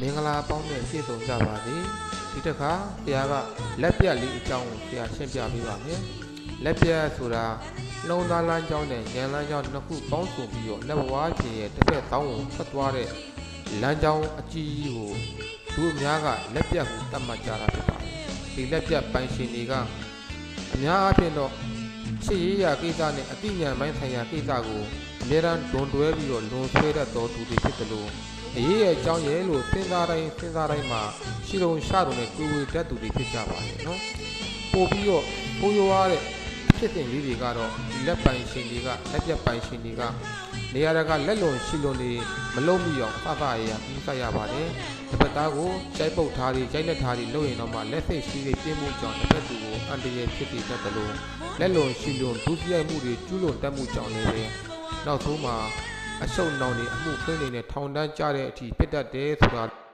မင်္ဂလာပေါင်းနဲ့ပြည့်စုံကြပါစေဒီတစ်ခါဆရာကလက်ပြတ်လေးအကြောင်းကိုဆရာရှင်းပြပေးပါမယ်လက်ပြတ်ဆိုတာနှုံသားလမ်းကြောင်းနဲ့ဉာဏ်လမ်းကြောင်းနှစ်ခုပေါင်းစုပြီးတော့လက်ဘဝဖြစ်ရဲ့တစ်ဖက်တောင်းကိုထွက်သွားတဲ့လမ်းကြောင်းအကြီးကြီးကိုသူအများကလက်ပြတ်ကိုတတ်မှတ်ကြတာဖြစ်ပါတယ်ဒီလက်ပြတ်ပိုင်ရှင်တွေကအများအားဖြင့်တော့ ချစ်ရေးရာကိစ္စနဲ့အသိဉာဏ်ပိုင်းဆိုင်ရာကိစ္စကိုအများရန်ဒွန်တွဲပြီးတော့လွန်ဆွဲတတ်သောသူတွေဖြစ်တယ်လို့အရေးရဲ့အကြောင်းရဲ့လို့စဉ်းစားတိုင်းစဉ်းစားတိုင်းမှာရှိတုံရှတုံနဲ့တူဝေတတ်သူတွေဖြစ်ကြပါတယ်နော်ပို့ပြီးတော့ပိုးရွားတဲ့ ဖြစ်စဉ်လေးတွေကတော့ဒီလက်ပိုင်ရှင်တွေကလက်ပြပိုင်ရှင်တွေကနေရာတကလက်လွန်ရှိလွန်တွေမလုံးမိအောင်အသအရာပြီးဆက်ရပါတယ်တစ်ဖက်သားကိုကြိုက်ပုတ်ထားတွေကြိုက်လက်ထားတွေလုပ်ရင်တော့မှလက်စိတ်ရှိတွေပြင်းမှုကြောင့်တစ်ဖက်သူကိုအန်တရာယ်ဖြစ်စေတတ်တယ်လို့လက်လွန်ရှိလွန်ဒုစရိုက်မှုတွေကျူးလွန်တတ်မှုကြောင့်လည်းပဲနောက်ဆုံးမှာအရှုံနောင်နေအမှုခင်းနေနဲ့ထောင်တန်းကြတဲ့အထိပြစ်တတ်တယ်ဆိုတာ